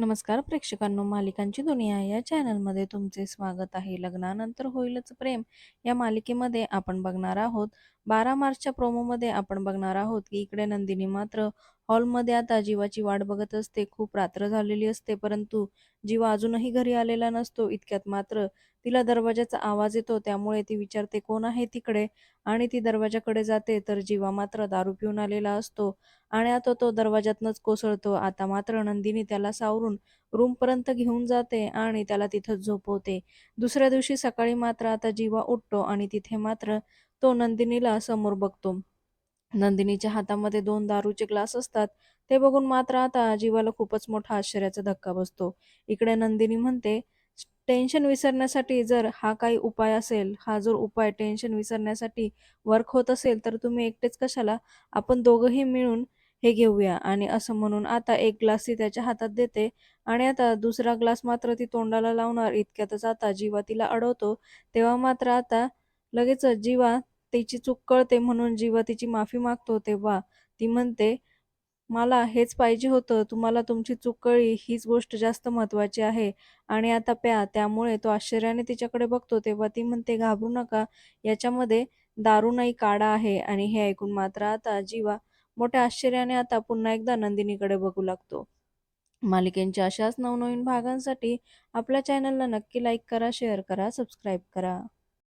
नमस्कार प्रेक्षकांनो मालिकांची दुनिया या चॅनलमध्ये तुमचे स्वागत आहे. लग्नानंतर होईलच प्रेम या मालिकेमध्ये आपण बघणार आहोत बारा मार्चच्या प्रोमोमध्ये आपण बघणार आहोत की इकडे नंदिनी मात्र हॉलमध्ये आता जीवाची वाट बघत असते. खूप रात्र झालेली असते परंतु जीवा अजूनही घरी आलेला नसतो. इतक्यात मात्र तिला दरवाजाचा आवाज येतो. त्यामुळे ती विचारते कोण आहे तिकडे? आणि ती दरवाजाकडे जाते तर जीवा मात्र दारू पिऊन आलेला असतो आणि आता तो दरवाजातनच कोसळतो. आता मात्र नंदिनी त्याला सावरून रूमपर्यंत घेऊन जाते आणि त्याला तिथं झोपवते. दुसऱ्या दिवशी सकाळी मात्र आता जीवा उठतो आणि तिथे मात्र तो नंदिनीला समोर बघतो. नंदिनीच्या हातामध्ये दोन दारूचे ग्लास असतात. ते बघून मात्र आता जीवाला खूपच मोठा आश्चर्याचा धक्का बसतो. इकडे नंदिनी म्हणते टेन्शन विसरण्यासाठी जर हा काही उपाय असेल हा जर उपाय टेन्शन विसरण्यासाठी वर्क होत असेल तर तुम्ही एकटेच कशाला? आपण दोघंही मिळून हे घेऊया. आणि असं म्हणून आता एक ग्लास ती त्याच्या हातात देते आणि आता दुसरा ग्लास मात्र ती तोंडाला लावणार. इतक्यातच आता जीवा तिला अडवतो. तेव्हा मात्र आता लगेच जीवा तिची चूक कळते म्हणून जीवा तिची माफी मागतो तेव्हा ती म्हणते मला हेच पाहिजे होतं. तुम्हाला तुमची चूक कळली हीच गोष्ट जास्त महत्वाची आहे. आणि आता प्या त्यामुळे तो आश्चर्याने तिच्याकडे बघतो तेव्हा ती म्हणते घाबरू नका. याच्यामध्ये दारू नाही काढा आहे. आणि हे ऐकून मात्र आता जीवा मोठ्या आश्चर्याने आता पुन्हा एकदा नंदिनीकडे बघू लागतो. मालिकेंच्या अशाच नवनवीन भागांसाठी आपल्या चॅनलला नक्की लाईक करा शेअर करा सबस्क्राईब करा.